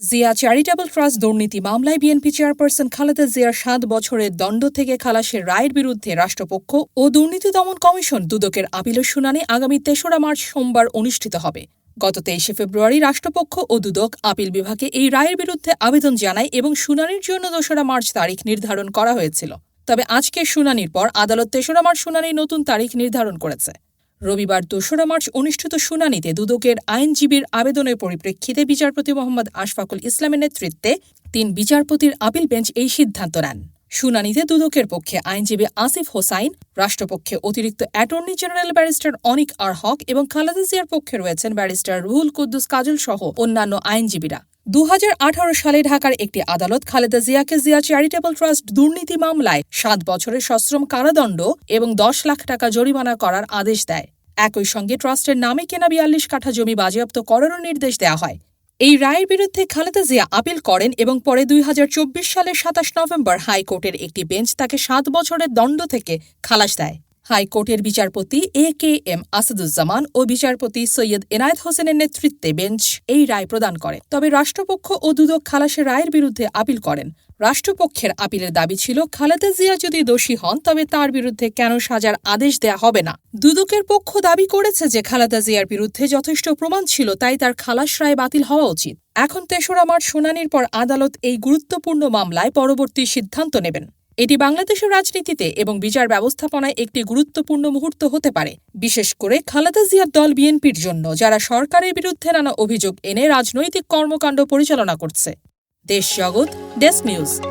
Zia charitable trust দুর্নীতি মামলায় BNP chairperson Khaleda জিয়ার সাত বছরের দণ্ড থেকে খালাসের রায়ের বিরুদ্ধে রাষ্ট্রপক্ষ ও দুর্নীতি দমন কমিশন দুদকের আপিলের শুনানি আগামী তেসরা মার্চ সোমবার অনুষ্ঠিত হবে। গত তেইশে ফেব্রুয়ারি রাষ্ট্রপক্ষ ও দুদক আপিল বিভাগে এই রায়ের বিরুদ্ধে আবেদন জানায় এবং শুনানির জন্য দোসরা মার্চ তারিখ নির্ধারণ করা হয়েছিল। তবে আজকের শুনানির পর আদালত তেসরা মার্চ শুনানির নতুন তারিখ নির্ধারণ করেছে। রবিবার দোসরা মার্চ অনুষ্ঠিত শুনানিতে দুদকের আইনজীবীর আবেদনের পরিপ্রেক্ষিতে বিচারপতি মোহাম্মদ আশফাকুল ইসলামের নেতৃত্বে তিন বিচারপতির আপিল বেঞ্চ এই সিদ্ধান্ত নেন। শুনানিতে দুদকের পক্ষে আইনজীবী আসিফ হোসাইন, রাষ্ট্রপক্ষে অতিরিক্ত attorney general barrister Anik R Haque এবং খালেদা জিয়ার পক্ষে রয়েছেন ব্যারিস্টার রুহুল কুদ্দুস কাজল সহ অন্যান্য আইনজীবীরা। দু হাজার আঠারো সালে ঢাকার একটি আদালত খালেদা জিয়াকে জিয়া চ্যারিটেবল ট্রাস্ট দুর্নীতি মামলায় সাত বছরের সশ্রম কারাদণ্ড এবং দশ লাখ টাকা জরিমানা করার আদেশ দেয়। একই সঙ্গে ট্রাস্টের নামে কেনা বিয়াল্লিশ কাঠা জমি বাজেয়াপ্ত করারও নির্দেশ দেওয়া হয়। এই রায়ের বিরুদ্ধে খালেদা জিয়া আপিল করেন এবং পরে দুই হাজার চব্বিশ সালের সাতাশ নভেম্বর হাইকোর্টের একটি বেঞ্চ তাকে সাত বছরের দণ্ড থেকে খালাস দেয়। হাইকোর্টের বিচারপতি এ কে এম আসাদুজ্জামান ও বিচারপতি সৈয়দ এনায়েত হোসেনের নেতৃত্বে বেঞ্চ এই রায় প্রদান করে। তবে রাষ্ট্রপক্ষ ও দুদক খালাসের রায়ের বিরুদ্ধে আপিল করেন। রাষ্ট্রপক্ষের আপিলের দাবি ছিল, খালেদা জিয়া যদি দোষী হন, তবে তার বিরুদ্ধে কেন সাজার আদেশ দেয়া হবে না? দুদকের পক্ষ দাবি করেছে যে, খালেদা জিয়ার বিরুদ্ধে যথেষ্ট প্রমাণ ছিল, তাই তার খালাস রায় বাতিল হওয়া উচিত। এখন তেসরা মার্চ শুনানির পর আদালত এই গুরুত্বপূর্ণ মামলায় পরবর্তী সিদ্ধান্ত নেবেন। এটি বাংলাদেশের রাজনীতিতে এবং বিচার ব্যবস্থাপনায় একটি গুরুত্বপূর্ণ মুহূর্ত হতে পারে। বিশেষ করে খালেদা জিয়ার দল বিএনপির জন্য, যারা সরকারের বিরুদ্ধে নানা অভিযোগ এনে রাজনৈতিক কর্মকাণ্ড পরিচালনা করছে। দেশ জগৎ, ডেস্ক নিউজ।